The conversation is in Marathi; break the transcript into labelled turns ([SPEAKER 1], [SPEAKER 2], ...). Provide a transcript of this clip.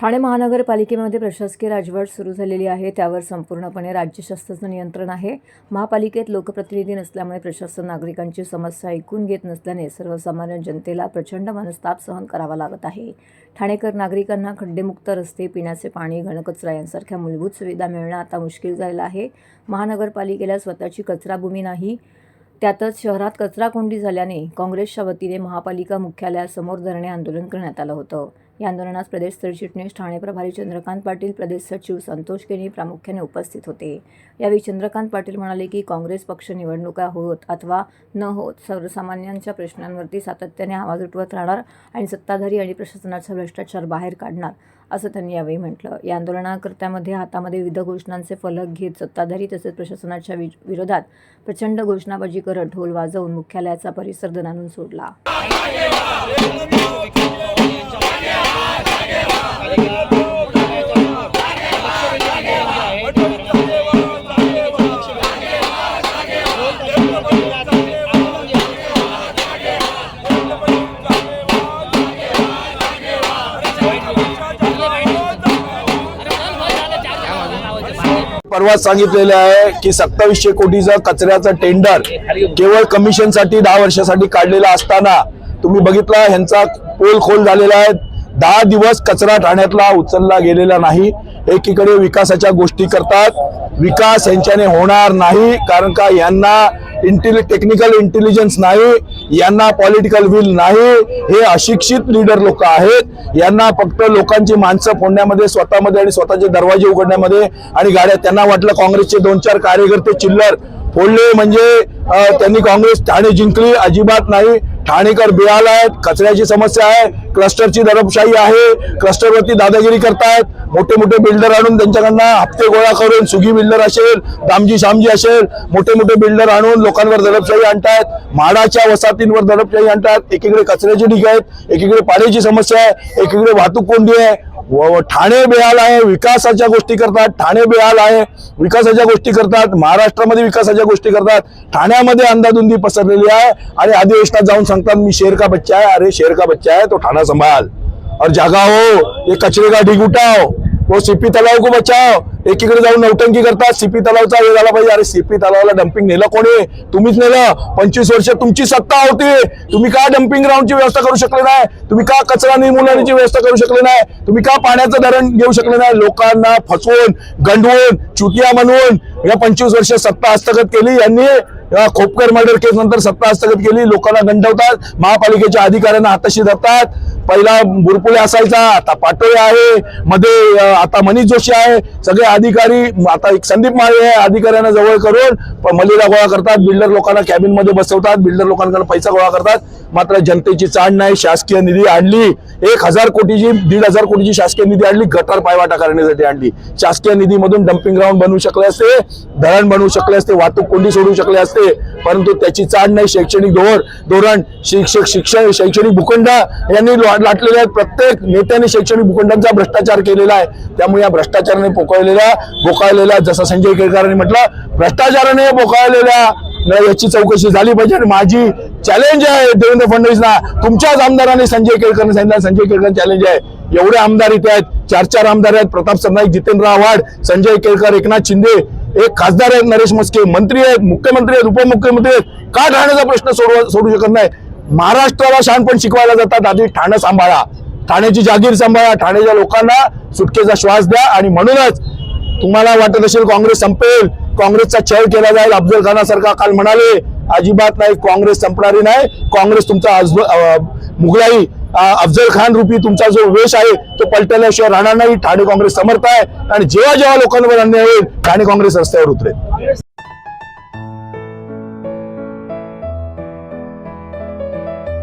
[SPEAKER 1] ठाणे महानगरपालिकेमध्ये प्रशासकीय राजवट सुरू झालेली आहे. त्यावर संपूर्णपणे राज्य शासनाचं नियंत्रण आहे. महापालिकेत लोकप्रतिनिधी नसल्यामुळे प्रशासन नागरिकांची समस्या ऐकून घेत नसल्याने सर्वसामान्य जनतेला प्रचंड मनस्ताप सहन करावा लागत आहे. ठाणेकर नागरिकांना खड्डेमुक्त रस्ते पिण्याचे पाणी घनकचरा यांसारख्या मूलभूत सुविधा मिळणं आता मुश्किल झालेलं आहे. महानगरपालिकेला स्वतःची कचराभूमी नाही. त्यातच शहरात कचराकोंडी झाल्याने काँग्रेसच्या वतीने महापालिका मुख्यालयासमोर धरणे आंदोलन करण्यात आलं होतं. या आंदोलनास प्रदेश सरचिटणीस ठाणे प्रभारी चंद्रकांत पाटील प्रदेश सचिव संतोष केनी प्रामुख्याने उपस्थित होते. यावेळी चंद्रकांत पाटील म्हणाले की काँग्रेस पक्ष निवडणुका होत अथवा न होत सर्वसामान्यांच्या प्रश्नांवरती सातत्याने आवाज उठवत राहणार आणि सत्ताधारी आणि प्रशासनाचा भ्रष्टाचार बाहेर काढणार असं त्यांनी यावेळी म्हटलं. या आंदोलनाकर्त्यामध्ये हातामध्ये विविध घोषणांचे फलक घेत सत्ताधारी तसेच प्रशासनाच्या वि- विरोधात प्रचंड घोषणाबाजी करत ढोल वाजवून मुख्यालयाचा परिसर दणानून सोडला.
[SPEAKER 2] परवाच सांगितलेले आहे की सत्तावीसशे कोटीचं कचऱ्याचं टेंडर केवळ कमिशनसाठी दहा वर्षासाठी काढलेला असताना तुम्ही बघितला ह्यांचा पोल खोल झालेला आहे. दहा दिवस कचरा ठाण्यातला उचलला गेलेला नाही. एकीकडे विकासाच्या गोष्टी करतात. विकास यांच्याने होणार नाही कारण का यांना इंटेलि टेक्निकल इंटेलिजन्स नाही यांना पॉलिटिकल विल नाही. हे अशिक्षित लीडर लोक आहेत. यांना फक्त लोकांची माणसं फोडण्यामध्ये स्वतःमध्ये आणि स्वतःचे दरवाजे उघडण्यामध्ये आणि गाड्या त्यांना वाटलं काँग्रेसचे दोन चार कार्यकर्ते चिल्लर फोडले म्हणजे त्यांनी काँग्रेस ठाणे जिंकली. अजिबात नाही. ठाणेकर बिळाल आहेत कचऱ्याची समस्या आहे क्लस्टरची दडपशाही आहे क्लस्टरवरती दादागिरी करतायत मोठे मोठे बिल्डर आणून त्यांच्याकडनं हप्ते गोळा करून सुगी बिल्डर असेल दामजी शामजी असेल मोठे मोठे बिल्डर आणून लोकांवर दडपशाही आणतायत म्हाडाच्या वसाहतींवर दडपशाही आणतात एकीकडे कचऱ्याची ढिग आहेत एकीकडे पाण्याची समस्या आहे एकीकडे वाहतूक कोंडी आहे व ठाणे बेहाल आहे विकासाच्या गोष्टी करतात ठाणे बेहाल आहे विकासाच्या गोष्टी करतात महाराष्ट्रामध्ये विकासाच्या गोष्टी करतात ठाण्यामध्ये अंधाधुंदी पसरलेली आहे आणि अधिवेशनात जाऊन सांगतात मी शेर का बच्चा आहे? अरे शेर का बच्चा आहे तो ठाणा संभाल. और जागा हो ये कचरे का ढीग उठाओ वो सीपी तलाव को बचाओ एकीकडे जाऊन नौटंकी करतात सीपी तलावचा हे झाला पाहिजे. अरे सीपी तलावाला डम्पिंग नेलं कोणी? तुम्हीच नेलं. पंचवीस वर्ष तुमची सत्ता होती. तुम्ही का डम्पिंग ग्राउंडची व्यवस्था करू शकले नाही? तुम्ही का कचरा निर्मूलनाची व्यवस्था करू शकले नाही? तुम्ही का पाण्याचं धरण घेऊ शकले नाही? लोकांना फसवून गंडवून चुटिया बनवून या पंचवीस वर्ष सत्ता हस्तगत केली. यांनी खोपकर मर्डर केस नंतर सत्ता हस्तगत केली. लोकांना गंडवतात. महापालिकेच्या अधिकाऱ्यांना हाताशी धरतात. पहिला बुरपुले असायचा आता पाटोळे आहे मध्ये आता मनीष जोशी आहे. सगळे अधिकारी आता एक संदीप माळे आहे अधिकाऱ्यांना जवळ करून प- मलिदा गोळा करतात. बिल्डर लोकांना कॅबिनमध्ये बसवतात. बिल्डर लोकांकडे पैसा गोळा करतात. मात्र जनतेची चाण नाही. शासकीय निधी आणली. एक हजार कोटीची दीड हजार कोटीची शासकीय निधी आणली. गटार पायवाटा करण्यासाठी आणली. शासकीय निधीमधून डम्पिंग ग्राउंड बनवू शकले असते. धरण बनवू शकले असते. वाहतूक कोंडी सोडू शकले असते. परंतु त्याची चाड नाही. शैक्षणिक धोर धोरण शिक्षक शिक्षण शैक्षणिक भूखंड यांनी लाटलेले आहेत. प्रत्येक नेत्याने शैक्षणिक भूखंडांचा भ्रष्टाचार केलेला आहे. त्यामुळे या भ्रष्टाचाराने पोकळलेल्या बोकाळलेला जसं संजय केळकरांनी म्हटलं भ्रष्टाचाराने बोकाळलेल्या न- याची चौकशी झाली पाहिजे. आणि माझी चॅलेंज आहे देवेंद्र फडणवीसला तुमच्याच आमदारांनी संजय केळकरने सांगितलं संजय केळकर चॅलेंज आहे. एवढे आमदार इथे आहेत. चार चार आमदार आहेत. प्रताप सरनाईक जितेंद्र आव्हाड संजय केळकर एकनाथ शिंदे एक खासदार आहेत नरेश मस्के मंत्री आहेत मुख्यमंत्री आहेत उपमुख्यमंत्री आहेत. का ठाण्याचा प्रश्न सोडवा सोडू शकत नाही? महाराष्ट्राला शहाणपण शिकवायला जातात आधी ठाणं सांभाळा. ठाण्याची जागीर सांभाळा ठाण्याच्या लोकांना सुटकेचा श्वास द्या आणि म्हणूनच तुम्हाला वाटत असेल काँग्रेस संपेल काँग्रेसचा छळ केला जाईल अफजल खानासारखा काल म्हणाले अजिबात नाही काँग्रेस संपणारी नाही काँग्रेस तुमचा अजब- मुघलाई अफजल खान रूपी तुमचा जो वेश आहे तो पलटल्याशिवाय राहणार नाही. ठाणे काँग्रेस समर्थ आहे. आणि जेव्हा जेव्हा लोकांवर अन्याय होईल ठाणे काँग्रेस रस्त्यावर उतरेल.